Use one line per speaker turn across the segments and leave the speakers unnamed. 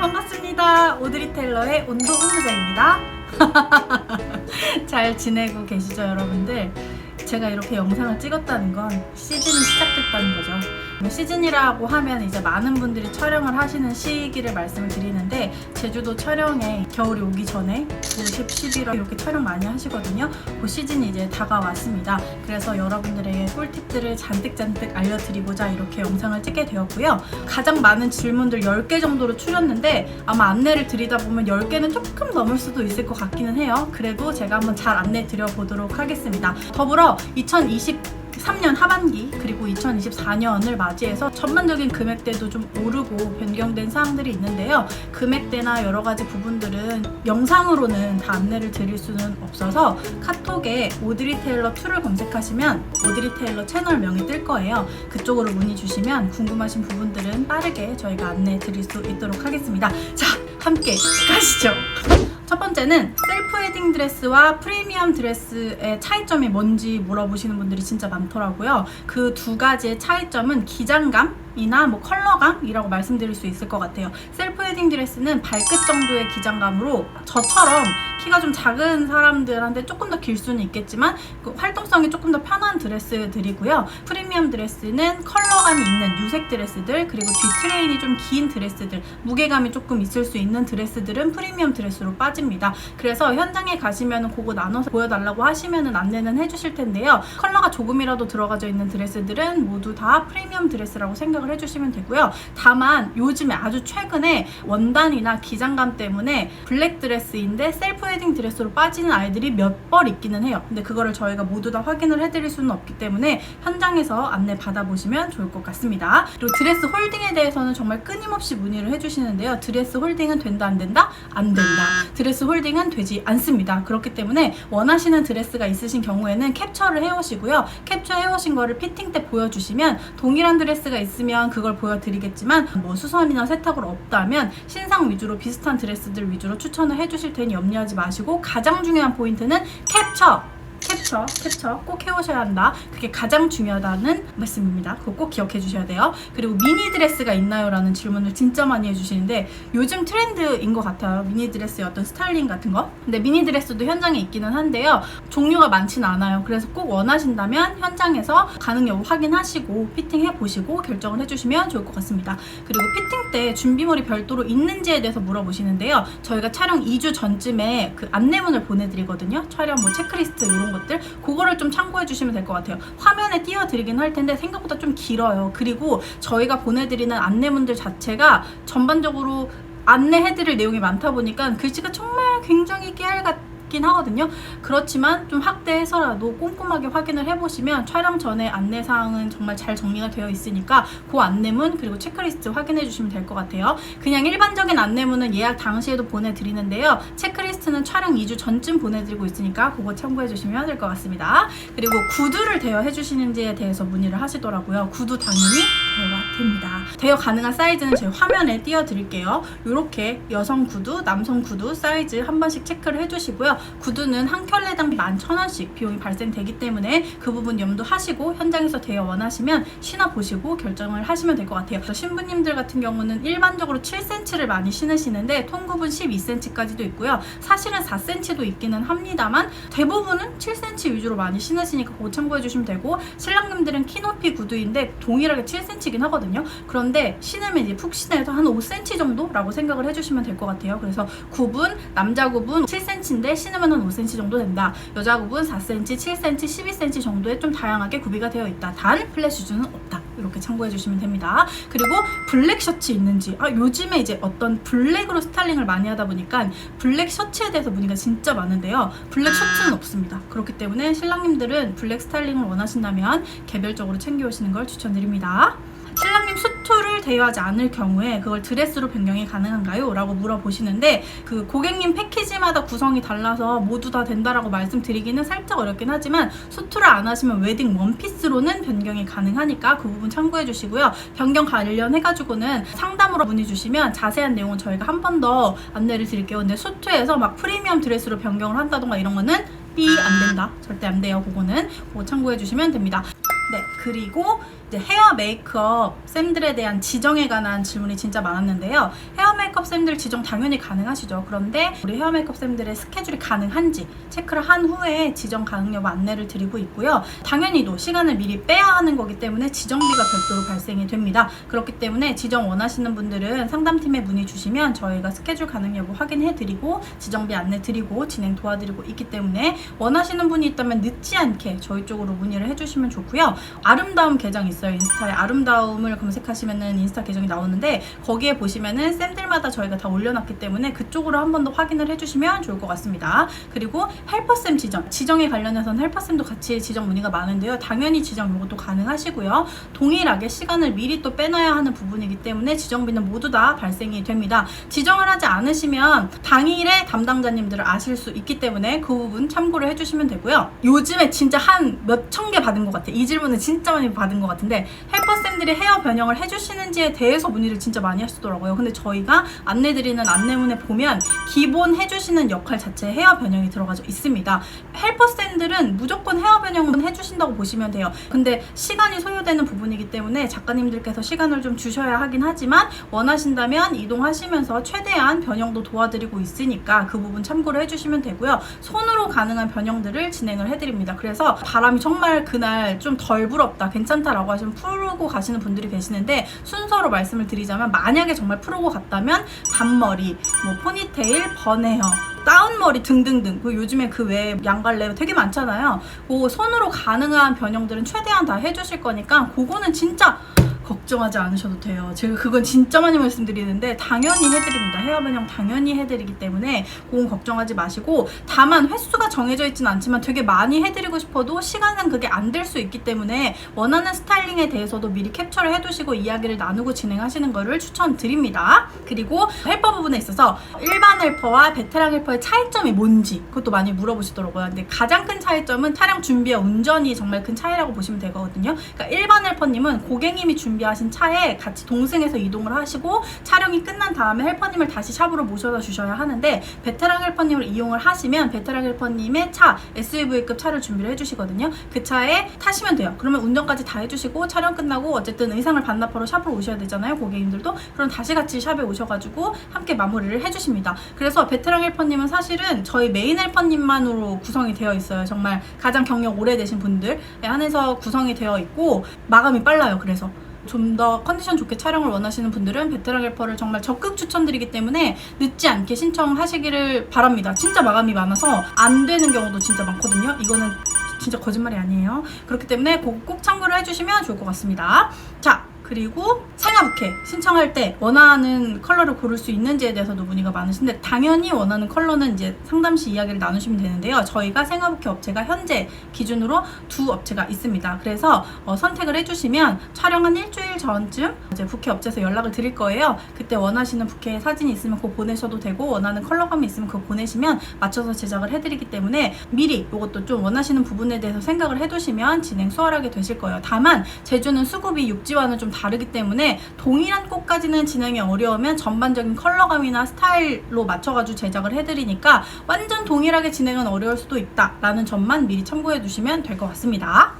반갑습니다. 오드리 테일러의 온도 후무자입니다. 잘 지내고 계시죠, 여러분들? 제가 이렇게 영상을 찍었다는 건 시즌이 시작됐다는 거죠. 뭐 시즌이라고 하면 이제 많은 분들이 촬영을 하시는 시기를 말씀을 드리는데 제주도 촬영에 겨울이 오기 전에 9, 10, 11월 이렇게 촬영 많이 하시거든요. 그 시즌이 이제 다가왔습니다. 그래서 여러분들에게 꿀팁들을 잔뜩잔뜩 알려드리고자 이렇게 영상을 찍게 되었고요. 가장 많은 질문들 10개 정도로 추렸는데 아마 안내를 드리다 보면 10개는 조금 넘을 수도 있을 것 같기는 해요. 그래도 제가 한번 잘 안내 드려보도록 하겠습니다. 더불어 2023년 하반기 그리고 2024년을 맞이해서 전반적인 금액대도 좀 오르고 변경된 사항들이 있는데요. 금액대나 여러 가지 부분들은 영상으로는 다 안내를 드릴 수는 없어서 카톡에 오드리 테일러 2를 검색하시면 오드리 테일러 채널명이 뜰 거예요. 그쪽으로 문의 주시면 궁금하신 부분들은 빠르게 저희가 안내 드릴 수 있도록 하겠습니다. 자, 함께 가시죠. 첫 번째는 셀프 웨딩 드레스와 프리미엄 드레스의 차이점이 뭔지 물어보시는 분들이 진짜 많더라고요. 그 두 가지의 차이점은 기장감 이나 뭐 컬러감이라고 말씀드릴 수 있을 것 같아요. 셀프 웨딩 드레스는 발끝 정도의 기장감으로 저처럼 키가 좀 작은 사람들한테 조금 더 길 수는 있겠지만 그 활동성이 조금 더 편한 드레스들이고요. 프리미엄 드레스는 컬러감이 있는 유색 드레스들 그리고 뒤 트레인이 좀 긴 드레스들 무게감이 조금 있을 수 있는 드레스들은 프리미엄 드레스로 빠집니다. 그래서 현장에 가시면 그거 나눠서 보여달라고 하시면 안내는 해주실 텐데요. 컬러가 조금이라도 들어가져 있는 드레스들은 모두 다 프리미엄 드레스라고 생각을 해주시면 되고요. 다만 요즘에 아주 최근에 원단이나 기장감 때문에 블랙 드레스인데 셀프 웨딩 드레스로 빠지는 아이들이 몇 벌 있기는 해요. 근데 그거를 저희가 모두 다 확인을 해드릴 수는 없기 때문에 현장에서 안내 받아보시면 좋을 것 같습니다. 그리고 드레스 홀딩에 대해서는 정말 끊임없이 문의를 해주시는데요. 드레스 홀딩은 된다 안 된다? 안 된다. 드레스 홀딩은 되지 않습니다. 그렇기 때문에 원하시는 드레스가 있으신 경우에는 캡처를 해오시고요. 캡처해오신 거를 피팅 때 보여주시면 동일한 드레스가 있으면 그걸 보여드리겠지만 뭐 수선이나 세탁을 없다면 신상 위주로 비슷한 드레스들 위주로 추천을 해주실 테니 염려하지 마시고 가장 중요한 포인트는 캡처! 캡처, 캡처 꼭 해오셔야 한다. 그게 가장 중요하다는 말씀입니다. 그거 꼭 기억해 주셔야 돼요. 그리고 미니 드레스가 있나요? 라는 질문을 진짜 많이 해주시는데 요즘 트렌드인 것 같아요. 미니 드레스의 어떤 스타일링 같은 거. 근데 미니 드레스도 현장에 있기는 한데요. 종류가 많지는 않아요. 그래서 꼭 원하신다면 현장에서 가능 여부 확인하시고 피팅해 보시고 결정을 해주시면 좋을 것 같습니다. 그리고 피팅 때 준비물이 별도로 있는지에 대해서 물어보시는데요. 저희가 촬영 2주 전쯤에 그 안내문을 보내드리거든요. 촬영 뭐 체크리스트 이런 것들 그거를 좀 참고해 주시면 될 것 같아요. 화면에 띄워드리긴 할 텐데 생각보다 좀 길어요. 그리고 저희가 보내드리는 안내문들 자체가 전반적으로 안내해드릴 내용이 많다 보니까 글씨가 정말 굉장히 깨알 같 긴 하거든요. 그렇지만 좀 확대해서라도 꼼꼼하게 확인을 해보시면 촬영 전에 안내사항은 정말 잘 정리가 되어 있으니까 그 안내문 그리고 체크리스트 확인해 주시면 될 것 같아요. 그냥 일반적인 안내문은 예약 당시에도 보내드리는데요. 체크리스트는 촬영 2주 전쯤 보내드리고 있으니까 그거 참고해 주시면 될 것 같습니다. 그리고 구두를 대여해 주시는지에 대해서 문의를 하시더라고요. 구두 당연히 대여가 됩니다. 대여 가능한 사이즈는 제 화면에 띄워드릴게요. 이렇게 여성 구두, 남성 구두 사이즈 한 번씩 체크를 해주시고요. 구두는 한 켤레당 11,000원씩 비용이 발생되기 때문에 그 부분 염두하시고 현장에서 대여 원하시면 신어보시고 결정을 하시면 될 것 같아요. 신부님들 같은 경우는 일반적으로 7cm를 많이 신으시는데 통굽은 12cm까지도 있고요. 사실은 4cm도 있기는 합니다만 대부분은 7cm 위주로 많이 신으시니까 그거 참고해 주시면 되고 신랑님들은 키높이 구두인데 동일하게 7cm긴 하거든요. 그 런데 신으면 이제 푹 신어서 한 5cm 정도라고 생각을 해주시면 될 것 같아요. 그래서 굽은 남자 굽은 7cm인데 신으면 한 5cm 정도 된다. 여자 굽은 4cm, 7cm, 12cm 정도에 좀 다양하게 구비가 되어 있다. 단 플랫 슈즈는 없다. 이렇게 참고해 주시면 됩니다. 그리고 블랙 셔츠 있는지 아 요즘에 이제 어떤 블랙으로 스타일링을 많이 하다 보니까 블랙 셔츠에 대해서 문의가 진짜 많은데요. 블랙 셔츠는 없습니다. 그렇기 때문에 신랑님들은 블랙 스타일링을 원하신다면 개별적으로 챙겨오시는 걸 추천드립니다. 신랑님 수트를 대여하지 않을 경우에 그걸 드레스로 변경이 가능한가요? 라고 물어보시는데 그 고객님 패키지마다 구성이 달라서 모두 다 된다라고 말씀드리기는 살짝 어렵긴 하지만 수트를 안 하시면 웨딩 원피스로는 변경이 가능하니까 그 부분 참고해 주시고요. 변경 관련해가지고는 상담으로 문의 주시면 자세한 내용은 저희가 한 번 더 안내를 드릴게요. 근데 수트에서 막 프리미엄 드레스로 변경을 한다던가 이런 거는 삐 안 된다. 절대 안 돼요. 그거는 그거 참고해 주시면 됩니다. 네, 그리고 헤어 메이크업 쌤들에 대한 지정에 관한 질문이 진짜 많았는데요. 헤어 메이크업 쌤들 지정 당연히 가능하시죠. 그런데 우리 헤어 메이크업 쌤들의 스케줄이 가능한지 체크를 한 후에 지정 가능 여부 안내를 드리고 있고요. 당연히도 시간을 미리 빼야 하는 거기 때문에 지정비가 별도로 발생이 됩니다. 그렇기 때문에 지정 원하시는 분들은 상담팀에 문의 주시면 저희가 스케줄 가능 여부 확인해 드리고 지정비 안내 드리고 진행 도와드리고 있기 때문에 원하시는 분이 있다면 늦지 않게 저희 쪽으로 문의를 해주시면 좋고요. 아름다움 계정 있어요. 인스타에 아름다움을 검색하시면은 인스타 계정이 나오는데 거기에 보시면은 쌤들마다 저희가 다 올려놨기 때문에 그쪽으로 한 번 더 확인을 해주시면 좋을 것 같습니다. 그리고 헬퍼쌤 지정, 지정에 관련해서는 헬퍼쌤도 같이 지정 문의가 많은데요. 당연히 지정 이것도 가능하시고요. 동일하게 시간을 미리 또 빼놔야 하는 부분이기 때문에 지정비는 모두 다 발생이 됩니다. 지정을 하지 않으시면 당일에 담당자님들을 아실 수 있기 때문에 그 부분 참고를 해주시면 되고요. 요즘에 진짜 한 몇 천 개 받은 것 같아요. 이 질문은 진짜 많이 받은 것 같은데 헬퍼쌤들이 헤어 변형을 해주시는지에 대해서 문의를 진짜 많이 하시더라고요. 근데 저희가 안내드리는 안내문에 보면 기본 해주시는 역할 자체에 헤어 변형이 들어가져 있습니다. 헬퍼쌤들은 무조건 헤어 변형은 해주신다고 보시면 돼요. 근데 시간이 소요되는 부분이기 때문에 작가님들께서 시간을 좀 주셔야 하긴 하지만 원하신다면 이동하시면서 최대한 변형도 도와드리고 있으니까 그 부분 참고를 해주시면 되고요. 손으로 가능한 변형들을 진행을 해드립니다. 그래서 바람이 정말 그날 좀 덜 불었다, 괜찮다라고 하시면 풀고 가시는 분들이 계시는데 순서로 말씀을 드리자면 만약에 정말 풀고 갔다면 단머리, 뭐 포니테일, 번헤어, 다운머리 등등등 그 요즘에 그 외에 양갈래 되게 많잖아요. 그 손으로 가능한 변형들은 최대한 다 해주실 거니까 그거는 진짜 걱정하지 않으셔도 돼요. 제가 그건 진짜 많이 말씀드리는데 당연히 해드립니다. 헤어 변형 당연히 해드리기 때문에 그건 걱정하지 마시고 다만 횟수가 정해져 있진 않지만 되게 많이 해드리고 싶어도 시간상 그게 안 될 수 있기 때문에 원하는 스타일링에 대해서도 미리 capture를 해두시고 이야기를 나누고 진행하시는 거를 추천드립니다. 그리고 헬퍼 부분에 있어서 일반 헬퍼와 베테랑 헬퍼의 차이점이 뭔지 그것도 많이 물어보시더라고요. 근데 가장 큰 차이점은 차량 준비와 운전이 정말 큰 차이라고 보시면 되거든요. 그러니까 일반 헬퍼님은 고객님이 준비 하신 차에 같이 동승해서 이동을 하시고 촬영이 끝난 다음에 헬퍼님을 다시 샵으로 모셔다 주셔야 하는데 베테랑 헬퍼님을 이용을 하시면 베테랑 헬퍼님의 차 SUV급 차를 준비를 해주시거든요. 그 차에 타시면 돼요. 그러면 운전까지 다 해주시고 촬영 끝나고 어쨌든 의상을 반납하러 샵으로 오셔야 되잖아요. 고객님들도 그럼 다시 같이 샵에 오셔가지고 함께 마무리를 해주십니다. 그래서 베테랑 헬퍼님은 사실은 저희 메인 헬퍼님만으로 구성이 되어 있어요. 정말 가장 경력 오래되신 분들 한해서 구성이 되어 있고 마감이 빨라요. 그래서 좀 더 컨디션 좋게 촬영을 원하시는 분들은 베테랑 헬퍼를 정말 적극 추천드리기 때문에 늦지 않게 신청하시기를 바랍니다. 진짜 마감이 많아서 안 되는 경우도 진짜 많거든요. 이거는 진짜 거짓말이 아니에요. 그렇기 때문에 꼭 참고를 해주시면 좋을 것 같습니다. 자, 그리고 생화부케 신청할 때 원하는 컬러를 고를 수 있는지에 대해서도 문의가 많으신데 당연히 원하는 컬러는 이제 상담 시 이야기를 나누시면 되는데요. 저희가 생화부케 업체가 현재 기준으로 두 업체가 있습니다. 그래서 어, 선택을 해주시면 촬영 한 일주일 전쯤 이제 부케 업체에서 연락을 드릴 거예요. 그때 원하시는 부케 사진이 있으면 그거 보내셔도 되고 원하는 컬러감이 있으면 그거 보내시면 맞춰서 제작을 해드리기 때문에 미리 이것도 좀 원하시는 부분에 대해서 생각을 해두시면 진행 수월하게 되실 거예요. 다만 제주는 수급이 육지와는 좀 다르기 때문에 동일한 꽃까지는 진행이 어려우면 전반적인 컬러감이나 스타일로 맞춰가지고 제작을 해드리니까 완전 동일하게 진행은 어려울 수도 있다라는 점만 미리 참고해 두시면 될 것 같습니다.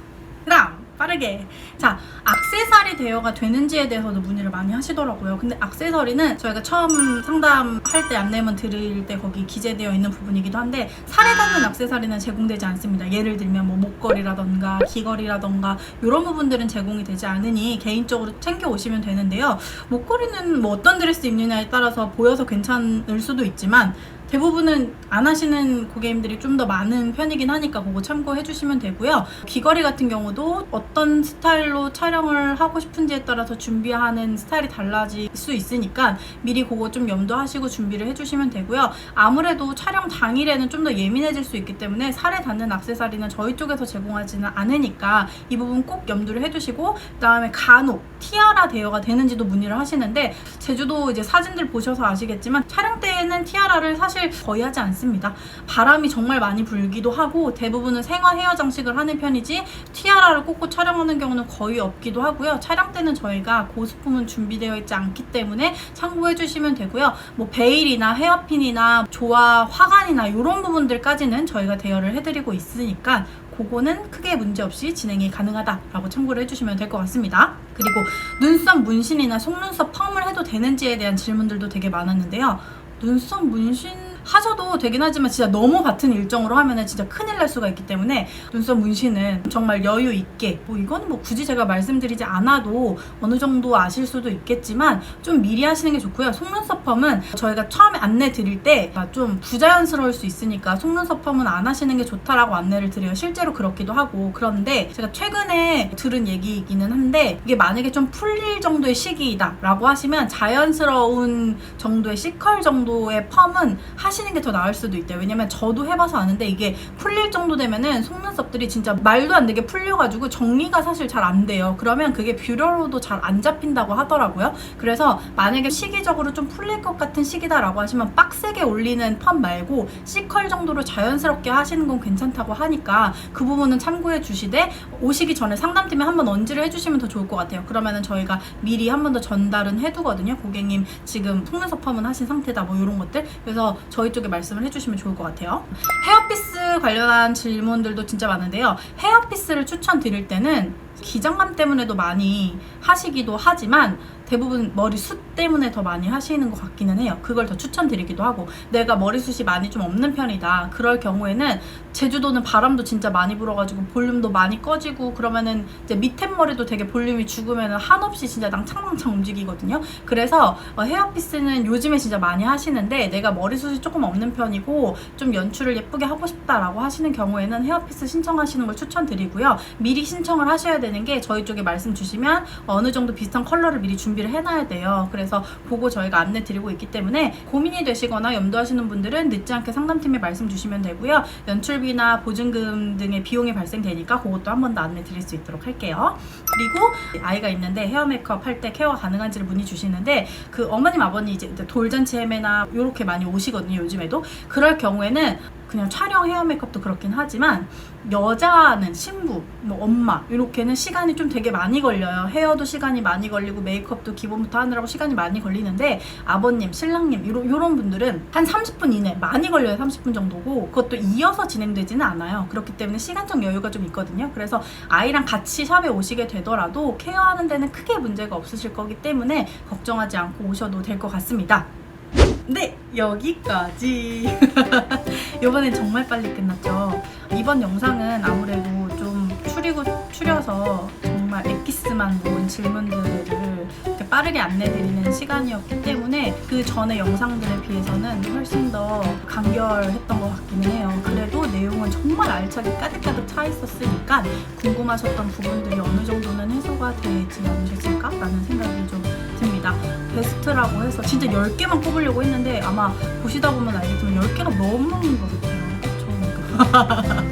그다음 빠르게 자 악세사리 대여가 되는지에 대해서도 문의를 많이 하시더라고요. 근데 악세사리는 저희가 처음 상담할 때 안내문 드릴 때 거기 기재되어 있는 부분이기도 한데 살에 닿는 악세사리는 제공되지 않습니다. 예를 들면 뭐 목걸이라던가 귀걸이라던가 이런 부분들은 제공이 되지 않으니 개인적으로 챙겨 오시면 되는데요. 목걸이는 뭐 어떤 드레스 입느냐에 따라서 보여서 괜찮을 수도 있지만 대부분은 안 하시는 고객님들이 좀 더 많은 편이긴 하니까 그거 참고해 주시면 되고요. 귀걸이 같은 경우도 어떤 스타일로 촬영을 하고 싶은지에 따라서 준비하는 스타일이 달라질 수 있으니까 미리 그거 좀 염두하시고 준비를 해 주시면 되고요. 아무래도 촬영 당일에는 좀 더 예민해질 수 있기 때문에 살에 닿는 악세사리는 저희 쪽에서 제공하지는 않으니까 이 부분 꼭 염두를 해 두시고 그다음에 간혹 티아라 대여가 되는지도 문의를 하시는데 제주도 이제 사진들 보셔서 아시겠지만 촬영 때에는 티아라를 사실 거의 하지 않습니다. 바람이 정말 많이 불기도 하고 대부분은 생화 헤어 장식을 하는 편이지 티아라를 꽂고 촬영하는 경우는 거의 없기도 하고요. 촬영 때는 저희가 고수품은 준비되어 있지 않기 때문에 참고해 주시면 되고요. 뭐 베일이나 헤어핀이나 조화 화관이나 이런 부분들까지는 저희가 대여를 해드리고 있으니까 그거는 크게 문제 없이 진행이 가능하다라고 참고를 해주시면 될 것 같습니다. 그리고 눈썹 문신이나 속눈썹 펌을 해도 되는지에 대한 질문들도 되게 많았는데요. 눈썹 문신 하셔도 되긴 하지만 진짜 너무 같은 일정으로 하면은 진짜 큰일 날 수가 있기 때문에 눈썹 문신은 정말 여유 있게 뭐 이거는 뭐 굳이 제가 말씀드리지 않아도 어느 정도 아실 수도 있겠지만 좀 미리 하시는 게 좋고요. 속눈썹 펌은 저희가 처음에 안내 드릴 때 좀 부자연스러울 수 있으니까 속눈썹 펌은 안 하시는 게 좋다라고 안내를 드려요. 실제로 그렇기도 하고 그런데 제가 최근에 들은 얘기이기는 한데 이게 만약에 좀 풀릴 정도의 시기이다라고 하시면 자연스러운 정도의 C컬 정도의 펌은 하시 는 게 더 나을 수도 있대요. 왜냐면 저도 해봐서 아는데 이게 풀릴 정도 되면은 속눈썹들이 진짜 말도 안 되게 풀려가지고 정리가 사실 잘 안 돼요. 그러면 그게 뷰러로도 잘 안 잡힌다고 하더라고요. 그래서 만약에 시기적으로 좀 풀릴 것 같은 시기다라고 하시면 빡세게 올리는 펌 말고 C컬 정도로 자연스럽게 하시는 건 괜찮다고 하니까 그 부분은 참고해 주시되 오시기 전에 상담팀에 한번 언지를 해주시면 더 좋을 것 같아요. 그러면은 저희가 미리 한 번 더 전달은 해두거든요. 고객님 지금 속눈썹 펌은 하신 상태다 뭐 이런 것들. 그래서 저희 쪽에 말씀을 해주시면 좋을 것 같아요. 헤어피스 관련한 질문들도 진짜 많은데요. 헤어피스를 추천드릴 때는 기장감 때문에도 많이 하시기도 하지만 대부분 머리숱 때문에 더 많이 하시는 것 같기는 해요. 그걸 더 추천드리기도 하고 내가 머리숱이 많이 좀 없는 편이다. 그럴 경우에는 제주도는 바람도 진짜 많이 불어가지고 볼륨도 많이 꺼지고 그러면은 이제 밑에 머리도 되게 볼륨이 죽으면 한없이 진짜 낭창낭창 움직이거든요. 그래서 어, 헤어피스는 요즘에 진짜 많이 하시는데 내가 머리숱이 조금 없는 편이고 좀 연출을 예쁘게 하고 싶다라고 하시는 경우에는 헤어피스 신청하시는 걸 추천드리고요. 미리 신청을 하셔야 되는 게 저희 쪽에 말씀 주시면 어느 정도 비슷한 컬러를 미리 준비 를 해놔야 돼요. 그래서 그거 저희가 안내 드리고 있기 때문에 고민이 되시거나 염두하시는 분들은 늦지 않게 상담팀에 말씀 주시면 되고요. 연출비나 보증금 등의 비용이 발생되니까 그것도 한 번 더 안내 드릴 수 있도록 할게요. 그리고 아이가 있는데 헤어 메이크업 할 때 케어가 가능한지를 문의 주시는데 그 어머님 아버님 이제 돌잔치 헤매나 이렇게 많이 오시거든요. 요즘에도 그럴 경우에는 그냥 촬영 헤어 메이크업도 그렇긴 하지만 여자는 신부, 뭐 엄마 이렇게는 시간이 좀 되게 많이 걸려요. 헤어도 시간이 많이 걸리고 메이크업도 기본부터 하느라고 시간이 많이 걸리는데 아버님, 신랑님 이런 이런 분들은 한 30분 이내 많이 걸려요. 30분 정도고 그것도 이어서 진행되지는 않아요. 그렇기 때문에 시간적 여유가 좀 있거든요. 그래서 아이랑 같이 샵에 오시게 되더라도 케어하는 데는 크게 문제가 없으실 거기 때문에 걱정하지 않고 오셔도 될 것 같습니다. 네, 여기까지. 이번엔 정말 빨리 끝났죠. 이번 영상은 아무래도 좀 추리고 추려서 정말 엑기스만 모은 질문들을 빠르게 안내드리는 시간이었기 때문에 그 전에 영상들에 비해서는 훨씬 더 간결했던 것 같기는 해요. 그래도 내용은 정말 알차게 가득가득 차 있었으니까 궁금하셨던 부분들이 어느 정도는 해소가 되지 않으셨을까라는 생각이 좀 듭니다. 베스트라고 해서 진짜 10개만 뽑으려고 했는데 아마 보시다 보면 알겠지만 10개가 너무 많은 것 같아요. 처음이니까.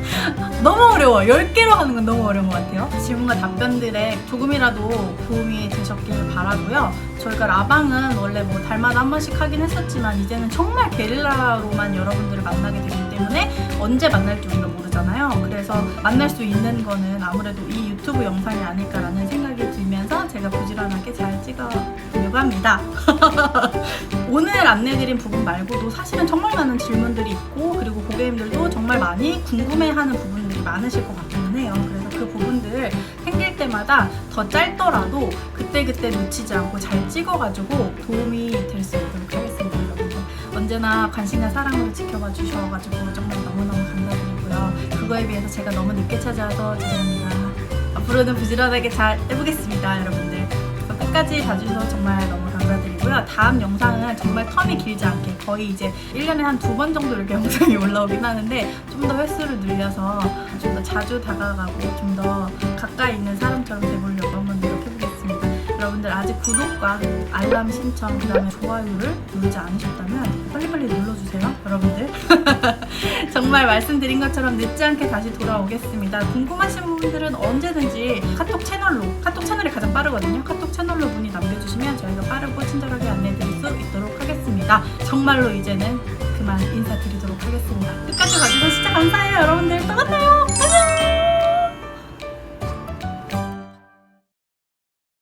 너무 어려워. 10개로 하는 건 너무 어려운 것 같아요. 질문과 답변들에 조금이라도 도움이 되셨기를 바라고요. 저희가 라방은 원래 뭐 달마다 한 번씩 하긴 했었지만 이제는 정말 게릴라로만 여러분들을 만나게 되기 때문에 언제 만날지 우리가 모르잖아요. 그래서 만날 수 있는 거는 아무래도 이 유튜브 영상이 아닐까라는 생각이 들면서 제가 부지런하게 잘 찍어 합니다. 오늘 안내드린 부분 말고도 사실은 정말 많은 질문들이 있고 그리고 고객님들도 정말 많이 궁금해하는 부분들이 많으실 것 같기는 해요. 그래서 그 부분들 생길 때마다 더 짧더라도 그때그때 놓치지 않고 잘 찍어가지고 도움이 될 수 있도록 하겠습니다, 여러분들. 언제나 관심과 사랑으로 지켜봐 주셔가지고 정말 너무너무 감사드리고요. 그거에 비해서 제가 너무 늦게 찾아와서 죄송합니다. 앞으로는 부지런하게 잘 해보겠습니다, 여러분들. 끝까지 봐주셔서 정말 너무 감사드리고요. 다음 영상은 정말 텀이 길지 않게 거의 이제 1년에 한 두 번 정도 이렇게 영상이 올라오긴 하는데 좀 더 횟수를 늘려서 좀 더 자주 다가가고 좀 더 가까이 있는 사람처럼 돼보려고 여러분들 아직 구독과 알람 신청 그다음에 좋아요를 누르지 않으셨다면 빨리빨리 눌러주세요 여러분들. 정말 말씀드린 것처럼 늦지 않게 다시 돌아오겠습니다. 궁금하신 부분들은 언제든지 카톡 채널로 카톡 채널이 가장 빠르거든요. 카톡 채널로 문의 남겨주시면 저희가 빠르고 친절하게 안내드릴 수 있도록 하겠습니다. 정말로 이제는 그만 인사드리도록 하겠습니다. 끝까지 봐주셔서 진짜 감사해요 여러분들. 또 만나요. 안녕